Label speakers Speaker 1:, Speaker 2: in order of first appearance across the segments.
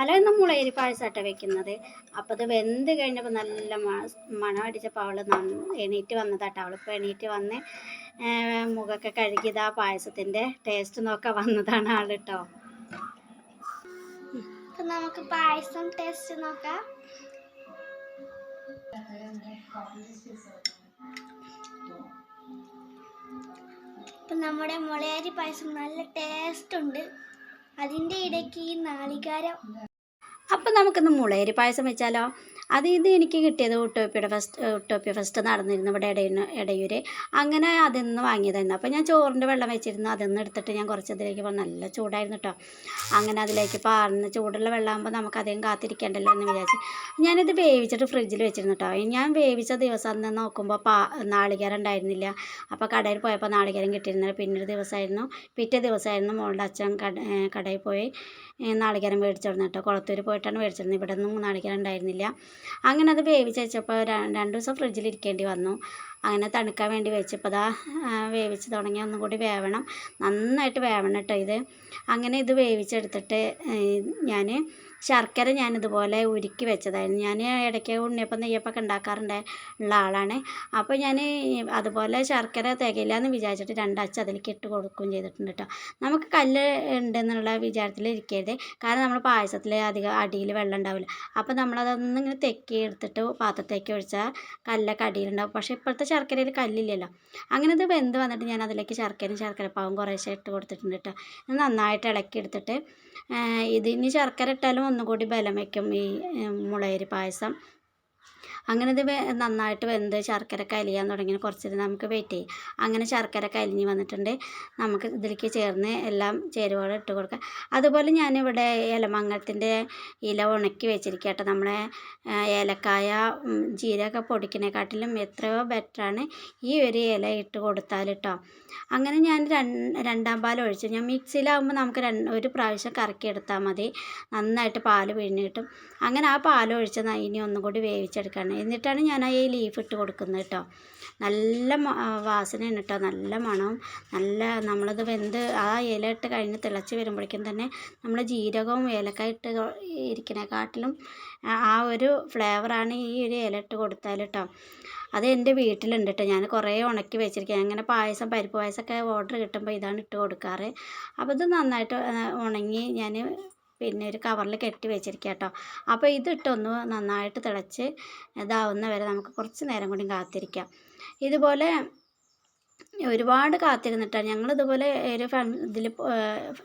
Speaker 1: Hello ഇന്ന് മുളയരി പായസമായിട്ട് വെക്കുന്നത്. അപ്പോൾ ഇത് വെന്ത് കഴിഞ്ഞപ്പോൾ നല്ല മണം അടിച്ചപ്പോൾ അവൾ എണീറ്റ് വന്നതാട്ടോ. അവളിപ്പോൾ എണീറ്റ് വന്ന് മുഖമൊക്കെ കഴുകിയത് ആ പായസത്തിന്റെ ടേസ്റ്റ് നോക്കാൻ വന്നതാണ് ആൾ കേട്ടോ
Speaker 2: നമുക്ക് പായസം ടേസ്റ്റ് നോക്കാം. ഇപ്പൊ നമ്മുടെ മുളയരി പായസം നല്ല ടേസ്റ്റ് ഉണ്ട്. അതിന്റെ ഇടയ്ക്ക് ഈ നാളികാരം
Speaker 1: അപ്പം നമുക്കിന്ന് മുളയരി പായസം വെച്ചാലോ? അത് ഇത് എനിക്ക് കിട്ടിയത് ഒട്ടോപ്പിയുടെ ഫസ്റ്റ് ഉട്ടോപ്യ ഫസ്റ്റ് നടന്നിരുന്നു ഇവിടെ ഇടയിന് ഇടയൂര്. അങ്ങനെ അതിൽ നിന്ന് വാങ്ങിയതായിരുന്നു. അപ്പോൾ ഞാൻ ചോറിന്റെ വെള്ളം വെച്ചിരുന്നു. അതിൽ നിന്ന് എടുത്തിട്ട് ഞാൻ കുറച്ച് ഇതിലേക്ക് പോകാം നല്ല ചൂടായിരുന്നു കേട്ടോ അങ്ങനെ അതിലേക്ക് പാർന്ന് ചൂടുള്ള വെള്ളമാകുമ്പോൾ നമുക്ക് അധികം കാത്തിരിക്കേണ്ടല്ലോ എന്ന് വിചാരിച്ച് ഞാനിത് വേവിച്ചിട്ട് ഫ്രിഡ്ജിൽ വെച്ചിരുന്നു കേട്ടോ ഞാൻ വേവിച്ച ദിവസം അന്ന് നോക്കുമ്പോൾ പാ നാളികേരം ഉണ്ടായിരുന്നില്ല. അപ്പോൾ കടയിൽ പോയപ്പോൾ നാളികേരം കിട്ടിയിരുന്നില്ല. പിന്നൊരു ദിവസമായിരുന്നു. പിറ്റേ ദിവസമായിരുന്നു മോളുടെ അച്ഛൻ കട കടയിൽ പോയി നാളികേരം നാളികേരം മേടിച്ചിരുന്നു കേട്ടോ കുളത്തൂർ പോയിട്ടാണ് മേടിച്ചിരുന്നത്. ഇവിടെ നിന്നും നാളികേരം ഉണ്ടായിരുന്നില്ല. അങ്ങനെ അത് വേവിച്ച് വെച്ചപ്പോൾ രണ്ട് ദിവസം ഫ്രിഡ്ജിൽ ഇരിക്കേണ്ടി വന്നു. അങ്ങനെ തണുക്കാൻ വേണ്ടി വെച്ചപ്പോൾ അതാ വേവിച്ച് തുടങ്ങി ഒന്നും കൂടി വേവണം. നന്നായിട്ട് വേവണം കേട്ടോ ഇത്. അങ്ങനെ ഇത് വേവിച്ചെടുത്തിട്ട് ഞാൻ ശർക്കര ഞാനിതുപോലെ ഉരുക്കി വെച്ചതായിരുന്നു. ഞാൻ ഇടയ്ക്ക് ഉണ്ണിയപ്പം നെയ്യപ്പൊക്കെ ഉണ്ടാക്കാറുണ്ട് ഉള്ള ആളാണ്. അപ്പോൾ ഞാൻ അതുപോലെ ശർക്കര തികയില്ല എന്ന് വിചാരിച്ചിട്ട് രണ്ടച്ച അതിലേക്ക് ഇട്ട് കൊടുക്കുകയും ചെയ്തിട്ടുണ്ട് കേട്ടോ നമുക്ക് കല്ല് ഉണ്ടെന്നുള്ള വിചാരത്തിൽ ഇരിക്കരുത്. കാരണം നമ്മൾ പായസത്തിൽ അധികം അടിയിൽ വെള്ളം ഉണ്ടാവില്ല. അപ്പോൾ നമ്മളതൊന്നും ഇങ്ങനെ തെക്കി എടുത്തിട്ട് പാത്രത്തേക്ക് ഒഴിച്ചാൽ കല്ലൊക്കെ അടിയിലുണ്ടാവും. പക്ഷേ ഇപ്പോഴത്തെ ശർക്കരയിൽ കല്ലില്ലല്ലോ. അങ്ങനെ ഇത് വെന്ത് വന്നിട്ട് ഞാൻ അതിലേക്ക് ശർക്കരയും ശർക്കരപ്പാവും കുറേശ്ശെ ഇട്ട് കൊടുത്തിട്ടുണ്ട് കേട്ടോ നന്നായിട്ട് ഇളക്കി എടുത്തിട്ട് ഇതിന് ശർക്കര ഇട്ടാലും ഒന്നുകൂടി ബലം വയ്ക്കും ഈ മുളയരി പായസം. അങ്ങനെ ഇത് നന്നായിട്ട് വെന്ത് ശർക്കര കലിയാൻ തുടങ്ങി കുറച്ച് നമുക്ക് വെയിറ്റ് ചെയ്യും. അങ്ങനെ ശർക്കര കലിഞ്ഞ് വന്നിട്ടുണ്ട്. നമുക്ക് ഇതിലേക്ക് ചേർന്ന് എല്ലാം ചേരുവകൾ ഇട്ട് കൊടുക്കാം. അതുപോലെ ഞാനിവിടെ ഇലമങ്ങത്തിന്റെ ഇല ഉണക്കി വെച്ചിരിക്കുക നമ്മുടെ ഏലക്കായ ജീരക പൊടിക്കണേക്കാട്ടിലും എത്രയോ ബെറ്ററാണ് ഈ ഒരു ഇല ഇട്ട് കൊടുത്താൽ കേട്ടോ അങ്ങനെ ഞാൻ രണ്ടാം പാൽ ഒഴിച്ചു. ഞാൻ മിക്സിയിലാകുമ്പോൾ നമുക്ക് ഒരു പ്രാവശ്യം കറക്കി എടുത്താൽ മതി. നന്നായിട്ട് പാൽ പിഴിഞ്ഞ് കിട്ടും. അങ്ങനെ ആ പാൽ ഒഴിച്ച് ഇനി ഒന്നും കൂടി വേവിച്ചെടുക്കണം എന്നിട്ടാണ് ഞാൻ ഈ ലീഫ് ഇട്ട് കൊടുക്കുന്നത് കേട്ടോ നല്ല വാസനയാണ് കേട്ടോ നല്ല മണം നല്ല നമ്മളത് വെന്ത് ആ ഇല ഇട്ട് കഴിഞ്ഞ് തിളച്ച് വരുമ്പോഴേക്കും തന്നെ നമ്മൾ ജീരകവും ഏലക്കായ ഇട്ട് ഇരിക്കണേക്കാട്ടിലും ആ ഒരു ഫ്ലേവറാണ് ഈ ഒരു ഇല ഇട്ട് കൊടുത്താൽ കേട്ടോ അത് എന്റെ വീട്ടിലുണ്ട് കേട്ടോ ഞാൻ കുറേ ഉണക്കി വെച്ചിരിക്കുകയാണ്. അങ്ങനെ പായസം പരിപ്പ് പായസമൊക്കെ ഓർഡർ കിട്ടുമ്പോൾ ഇതാണ് ഇട്ട് കൊടുക്കാറ്. അപ്പോൾ ഇത് നന്നായിട്ട് ഉണങ്ങി ഞാൻ പിന്നെ ഒരു കവറിൽ കെട്ടി വെച്ചിരിക്കുക കേട്ടോ. അപ്പോൾ ഇതിട്ടൊന്ന് നന്നായിട്ട് തിളച്ച് ഇതാവുന്ന വരെ നമുക്ക് കുറച്ച് നേരം കൂടി കാത്തിരിക്കാം. ഇതുപോലെ ഒരുപാട് കാത്തിരുന്നിട്ടാണ്. ഞങ്ങൾ ഇതുപോലെ ഒരു ഫ ഇതിൽ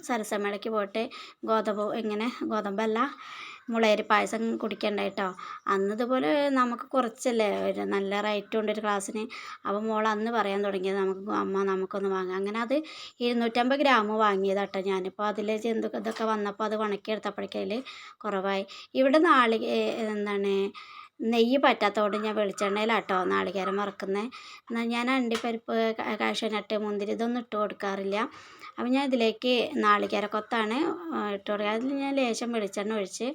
Speaker 1: സരസമേളയ്ക്ക് പോയിട്ട് ഗോതമ്പ് ഇങ്ങനെ ഗോതമ്പല്ല മുളയരി പായസം കുടിക്കണ്ടായിട്ടോ അന്നതുപോലെ നമുക്ക് കുറച്ചല്ലേ ഒരു നല്ല റേറ്റ് ഉണ്ട് ഒരു ഗ്ലാസ്സിന്. അപ്പോൾ മോൾ അന്ന് പറയാൻ തുടങ്ങിയത് നമുക്ക് അമ്മ നമുക്കൊന്ന് വാങ്ങാം. അങ്ങനെ അത് ഇരുന്നൂറ്റമ്പത് ഗ്രാം വാങ്ങിയതാട്ടോ ഞാനിപ്പോൾ അതിൽ ജന്തു ഇതൊക്കെ വന്നപ്പോൾ അത് ഉണക്കിയെടുത്തപ്പോഴേക്കും അതിൽ കുറവായി. ഇവിടെ നാളി എന്താണ് നെയ്യ് പറ്റാത്തതുകൊണ്ട് ഞാൻ വെളിച്ചെണ്ണയിലാട്ടോ നാളികേരം വറക്കുന്നത് എന്നാൽ ഞാൻ അണ്ടിപ്പരിപ്പ് കാഷനട്ട് മുന്തിരി ഇതൊന്നും ഇട്ട് കൊടുക്കാറില്ല. അപ്പം ഞാൻ ഇതിലേക്ക് നാളികേര കൊത്താണ് ഇട്ട് കൊടുക്കുക. അതിൽ ഞാൻ ലേശം വെളിച്ചെണ്ണ ഒഴിച്ച്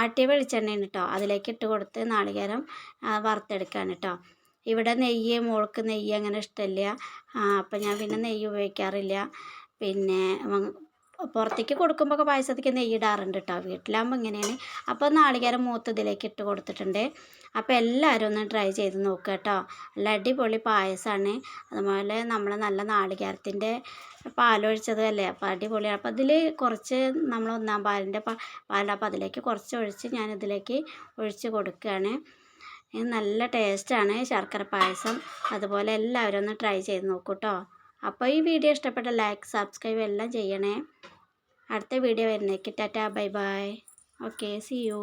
Speaker 1: ആട്ടിയ വെളിച്ചെണ്ണയാണ് കേട്ടോ അതിലേക്ക് ഇട്ട് കൊടുത്ത് നാളികേരം വറുത്തെടുക്കുകയാണ് കേട്ടോ ഇവിടെ നെയ്യ് മോൾക്ക് നെയ്യ് അങ്ങനെ ഇഷ്ടമില്ല. അപ്പം ഞാൻ പിന്നെ നെയ്യ് ഉപയോഗിക്കാറില്ല. പിന്നെ പുറത്തേക്ക് കൊടുക്കുമ്പോൾ പായസത്തേക്ക് നെയ്യ് ഇടാറുണ്ട് കേട്ടോ വീട്ടിലാകുമ്പോൾ ഇങ്ങനെയാണ്. അപ്പോൾ നാളികേരം മൂത്ത് ഇതിലേക്ക് ഇട്ട് കൊടുത്തിട്ടുണ്ട്. അപ്പോൾ എല്ലാവരും ഒന്ന് ട്രൈ ചെയ്ത് നോക്കുക കേട്ടോ നല്ല അടിപൊളി പായസമാണ് അതുപോലെ നമ്മൾ നല്ല നാളികേരത്തിന്റെ പാലൊഴിച്ചത് അല്ലേ? അപ്പോൾ അടിപൊളിയാണ് അപ്പോൾ അതിൽ കുറച്ച് നമ്മൾ ഒന്നാം പാലിന്റെ പാലാണ് അപ്പോൾ അതിലേക്ക് കുറച്ച് ഒഴിച്ച് ഞാൻ ഇതിലേക്ക് ഒഴിച്ച് കൊടുക്കുകയാണ്. നല്ല ടേസ്റ്റാണ് ശർക്കര പായസം. അതുപോലെ എല്ലാവരും ഒന്ന് ട്രൈ ചെയ്ത് നോക്കൂ കേട്ടോ അപ്പോൾ ഈ വീഡിയോ ഇഷ്ടപ്പെട്ട ലൈക്ക് സബ്സ്ക്രൈബ് എല്ലാം ചെയ്യണേ. അടുത്ത video വരുന്നേക്ക്. Tata bye bye. Okay see you